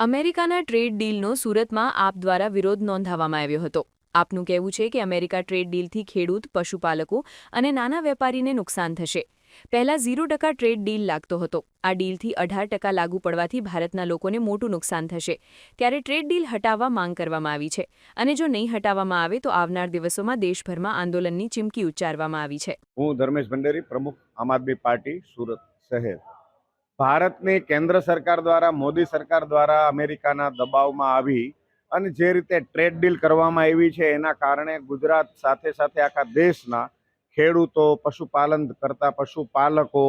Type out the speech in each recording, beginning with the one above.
અમેરિકાના ટ્રેડ ડીલનો સુરતમાં આપ દ્વારા વિરોધ નોંધાવવામાં આવ્યો હતો. આપનું કહેવું છે કે અમેરિકા ટ્રેડ ડીલથી ખેડૂત, પશુપાલકો અને નાના વેપારીને નુકસાન થશે. પહેલા ઝીરો ટકા ટ્રેડ ડીલ લાગતો હતો. આ ડીલથી અઢાર ટકા લાગુ પડવાથી ભારતના લોકોને મોટું નુકસાન થશે. ત્યારે ટ્રેડ ડીલ હટાવવા માંગ કરવામાં આવી છે. અને જો નહીં હટાવવામાં આવે તો આવનાર દિવસોમાં દેશભરમાં આંદોલનની ચીમકી ઉચ્ચારવામાં આવી છે. હું ધર્મેશ ભંડેરી, પ્રમુખ આમ આદમી પાર્ટી, સુરત શહેર. ભારતની કેન્દ્ર સરકાર દ્વારા, મોદી સરકાર દ્વારા અમેરિકાના દબાવમાં આવી અને જે રીતે ટ્રેડ ડીલ કરવામાં આવી છે, એના કારણે ગુજરાત સાથે સાથે આખા દેશના ખેડૂતો, પશુપાલન કરતા પશુપાલકો,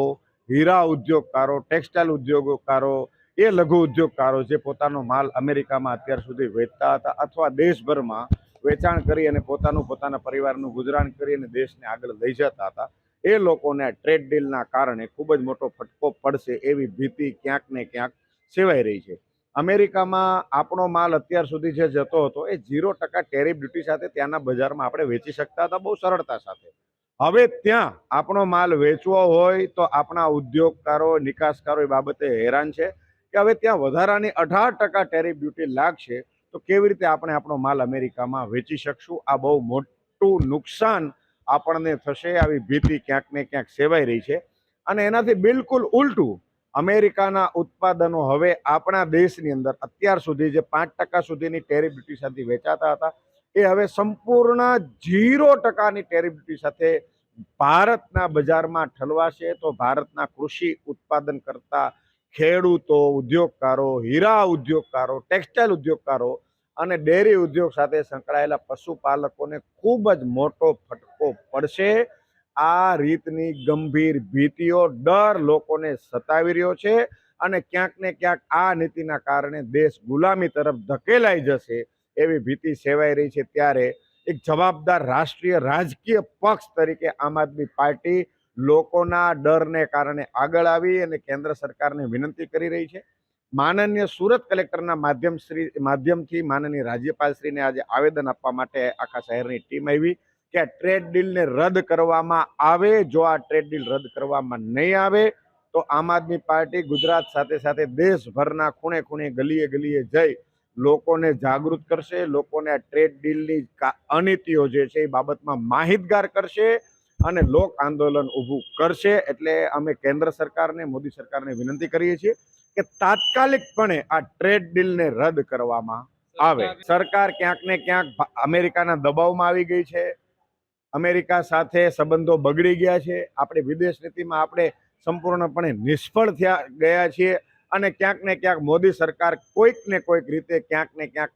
હીરા ઉદ્યોગકારો, ટેક્સટાઇલ ઉદ્યોગકારો, એ લઘુ ઉદ્યોગકારો જે પોતાનો માલ અમેરિકામાં અત્યાર સુધી વેચતા હતા અથવા દેશભરમાં વેચાણ કરી અને પોતાનું, પોતાના પરિવારનું ગુજરાન કરી અને દેશને આગળ લઈ જતા હતા એ લોકોને ટ્રેડ ડીલના કારણે ખૂબ જ મોટો ફટકો પડશે એવી ભીતિ ક્યાંક ને ક્યાંક સેવાઈ રહી છે. અમેરિકામાં આપણો માલ અત્યાર સુધી જે જતો હતો એ ઝીરો ટકા ટેરિફ ડ્યુટી સાથે ત્યાંના બજારમાં આપણે વેચી શકતા હતા બહુ સરળતા સાથે. હવે ત્યાં આપણો માલ વેચવો હોય તો આપણા ઉદ્યોગકારો, નિકાસકારો એ બાબતે હેરાન છે કે હવે ત્યાં વધારાની અઢાર ટકા ટેરિફ ડ્યુટી લાગશે તો કેવી રીતે આપણે આપણો માલ અમેરિકામાં વેચી શકશું? આ બહુ મોટું નુકસાન આપણને થશે, આવી ભીતિ ક્યાંક ને ક્યાંક સેવાઈ રહી છે. અને એનાથી બિલકુલ ઉલટું અમેરિકાના ઉત્પાદનો હવે આપણા દેશની અંદર અત્યાર સુધી જે પાંચ ટકા સુધીની ટેરિફ ડ્યુટી સાથે વેચાતા હતા, એ હવે સંપૂર્ણ ઝીરો ટકાની ટેરિફ ડ્યુટી સાથે ભારતના બજારમાં ઠલવાશે તો ભારતના કૃષિ ઉત્પાદન કરતા ખેડૂતો, ઉદ્યોગકારો, હીરા ઉદ્યોગકારો, ટેક્સટાઇલ ઉદ્યોગકારો અને ડેરી ઉદ્યોગ સાથે સંકળાયેલા પશુપાલકોને ખૂબ જ મોટો ફટકો પડશે. આ રીતની ગંભીર ભીતિઓ ડર લોકોને સતાવી રહ્યો છે અને ક્યાંક ને ક્યાંક આ નીતિના કારણે દેશ ગુલામી તરફ ધકેલાઈ જશે એવી ભીતિ સેવાઈ રહી છે ત્યારે એક જવાબદાર રાષ્ટ્રીય રાજકીય પક્ષ તરીકે આમ આદમી પાર્ટી લોકોના ડરને કારણે આગળ આવી અને કેન્દ્ર સરકારને વિનંતી કરી રહી છે. માનનીય સુરત કલેક્ટરના માધ્યમ શ્રી, માધ્યમથી માનનીય રાજ્યપાલશ્રીને આજે આવેદન આપવા માટે આખા શહેરની ટીમ આવી કે આ ટ્રેડ ડીલને રદ કરવામાં આવે. જો આ ટ્રેડ ડીલ રદ કરવામાં નહીં આવે, તો આમ આદમી પાર્ટી ગુજરાત સાથે સાથે દેશભરના ખૂણે ખૂણે ગલીએ ગલીએ જઈ લોકોને જાગૃત કરશે, લોકોને આ ટ્રેડ ડીલની અનીતિઓ જે છે એ બાબતમાં માહિતગાર કરશે અને લોક આંદોલન ઊભું કરશે. એટલે અમે કેન્દ્ર સરકારને, મોદી સરકારને વિનંતી કરીએ છીએ કે તાત્કાલિકપણે આ ટ્રેડ ડીલને રદ કરવામાં આવે. સરકાર ક્યાંક ને ક્યાંક અમેરિકાના દબાવમાં આવી ગઈ છે. અમેરિકા સાથે સંબંધો બગડી ગયા છે. આપણી વિદેશ નીતિમાં આપણે સંપૂર્ણપણે નિષ્ફળ થયા ગયા છીએ અને ક્યાંક ને ક્યાંક મોદી સરકાર કોઈક ને કોઈક રીતે ક્યાંક ને ક્યાંક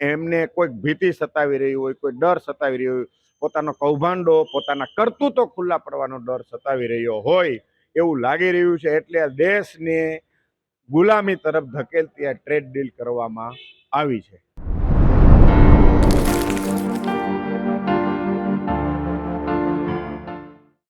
એમને કોઈક ભીતિ સતાવી રહી હોય કોઈ ડર સતાવી રહ્યો હોય. પોતાનો કૌભાંડો પોતાના કરતૂતો ખુલ્લા પડવાનો ડર સતાવી રહ્યો હોય એવું લાગી રહ્યું છે. એટલે આ દેશને ગુલામી તરફ ધકેલતી આ ટ્રેડ ડીલ કરવામાં આવી છે.